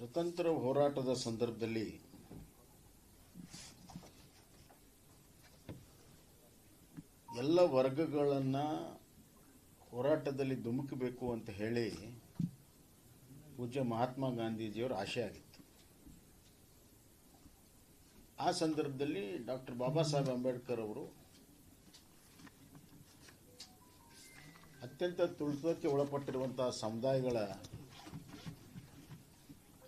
ಸ್ವತಂತ್ರ ಹೋರಾಟದ ಸಂದರ್ಭದಲ್ಲಿ ಎಲ್ಲ ವರ್ಗಗಳನ್ನು ಹೋರಾಟದಲ್ಲಿ ಧುಮುಕಬೇಕು ಅಂತ ಹೇಳಿ ಪೂಜ್ಯ ಮಹಾತ್ಮ ಗಾಂಧೀಜಿಯವರ ಆಶೆ ಆಗಿತ್ತು. ಆ ಸಂದರ್ಭದಲ್ಲಿ ಡಾಕ್ಟರ್ ಬಾಬಾ ಸಾಹೇಬ್ ಅಂಬೇಡ್ಕರ್ ಅವರು ಅತ್ಯಂತ ತುಳಿತಕ್ಕೆ ಒಳಪಟ್ಟಿರುವಂತಹ ಸಮುದಾಯಗಳ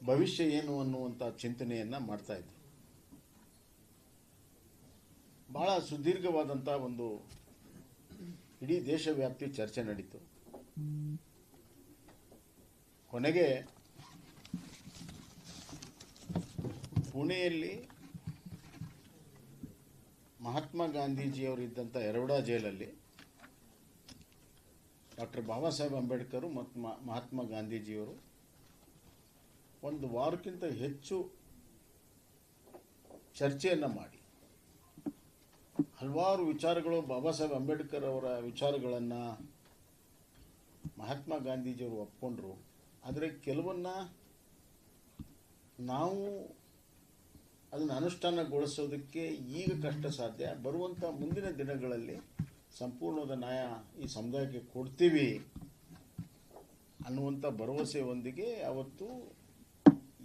ಭವಿಷ್ಯ ಏನು ಅನ್ನುವಂಥ ಚಿಂತನೆಯನ್ನು ಮಾಡ್ತಾ ಇದ್ರು. ಬಹಳ ಸುದೀರ್ಘವಾದಂಥ ಒಂದು ಇಡೀ ದೇಶವ್ಯಾಪ್ತಿ ಚರ್ಚೆ ನಡೀತು. ಕೊನೆಗೆ ಪುಣೆಯಲ್ಲಿ ಮಹಾತ್ಮ ಗಾಂಧೀಜಿಯವರಿದ್ದಂಥ ಎರವಡಾ ಜೈಲಲ್ಲಿ ಡಾಕ್ಟರ್ ಬಾಬಾ ಸಾಹೇಬ್ ಅಂಬೇಡ್ಕರ್ ಮತ್ತು ಮಹಾತ್ಮ ಗಾಂಧೀಜಿಯವರು ಒಂದು ವಾರಕ್ಕಿಂತ ಹೆಚ್ಚು ಚರ್ಚೆಯನ್ನು ಮಾಡಿ. ಹಲವಾರು ವಿಚಾರಗಳು ಬಾಬಾ ಸಾಹೇಬ್ ಅಂಬೇಡ್ಕರ್ ಅವರ ವಿಚಾರಗಳನ್ನು ಮಹಾತ್ಮ ಗಾಂಧೀಜಿಯವರು ಒಪ್ಕೊಂಡ್ರು. ಆದರೆ ಕೆಲವನ್ನ ನಾವು ಅದನ್ನು ಅನುಷ್ಠಾನಗೊಳಿಸೋದಕ್ಕೆ ಈಗ ಕಷ್ಟ ಸಾಧ್ಯ. ಬರುವಂಥ ಮುಂದಿನ ದಿನಗಳಲ್ಲಿ ಸಂಪೂರ್ಣದ ನ್ಯಾಯ ಈ ಸಮುದಾಯಕ್ಕೆ ಕೊಡ್ತೀವಿ ಅನ್ನುವಂಥ ಭರವಸೆಯೊಂದಿಗೆ ಅವತ್ತು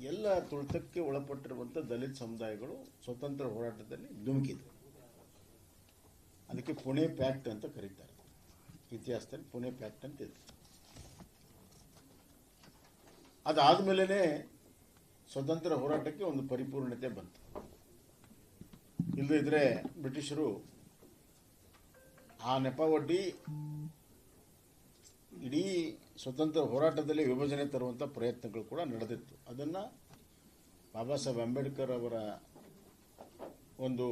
ಎಲ್ಲ ತುಳಿತಕ್ಕೆ ಒಳಪಟ್ಟಿರುವಂಥ ದಲಿತ ಸಮುದಾಯಗಳು ಸ್ವತಂತ್ರ ಹೋರಾಟದಲ್ಲಿ ಧುಮುಕಿದ್ರು ಅದಕ್ಕೆ ಪುಣೆ ಪ್ಯಾಕ್ಟ್ ಅಂತ ಕರೀತಾರೆ. ಇತಿಹಾಸದಲ್ಲಿ ಪುಣೆ ಪ್ಯಾಕ್ಟ್ ಅಂತ ಇದೆ. ಅದಾದಮೇಲೆ ಸ್ವತಂತ್ರ ಹೋರಾಟಕ್ಕೆ ಒಂದು ಪರಿಪೂರ್ಣತೆ ಬಂತು. ಇಲ್ಲದಿದ್ದರೆ ಬ್ರಿಟಿಷರು ಆ ನೆಪ ಒಡ್ಡಿ ಇಡೀ ಸ್ವತಂತ್ರ ಹೋರಾಟದಲ್ಲಿ ವಿಭಜನೆ ತರುವಂಥ ಪ್ರಯತ್ನಗಳು ಕೂಡ ನಡೆದಿತ್ತು. ಅದನ್ನು ಬಾಬಾ ಸಾಹೇಬ್ ಅಂಬೇಡ್ಕರ್ ಅವರ ಒಂದು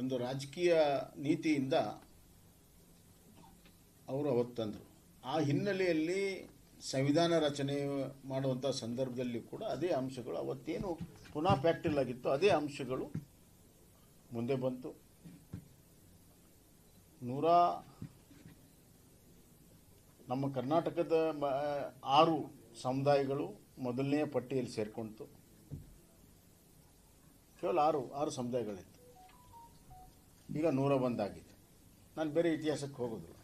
ಒಂದು ರಾಜಕೀಯ ನೀತಿಯಿಂದ ಅವರು ಅವತ್ತು ತಂದರು. ಆ ಹಿನ್ನೆಲೆಯಲ್ಲಿ ಸಂವಿಧಾನ ರಚನೆ ಮಾಡುವಂಥ ಸಂದರ್ಭದಲ್ಲಿ ಕೂಡ ಅದೇ ಅಂಶಗಳು ಅವತ್ತೇನು ಪುನಃ ಪ್ಯಾಕ್ಟಿಲ್ ಆಗಿತ್ತು ಅದೇ ಅಂಶಗಳು ಮುಂದೆ ಬಂತು. ನೂರ ನಮ್ಮ ಕರ್ನಾಟಕದ ಆರು ಸಮುದಾಯಗಳು ಮೊದಲನೆಯ ಪಟ್ಟಿಯಲ್ಲಿ ಸೇರಿಕೊಂಡಿತು. ಕೇವಲ ಆರು ಆರು ಸಮುದಾಯಗಳಿತ್ತು. ಈಗ ನೂರ ಒಂದಾಗಿದೆ. ನಾನು ಬೇರೆ ಇತಿಹಾಸಕ್ಕೆ ಹೋಗೋದಿಲ್ಲ.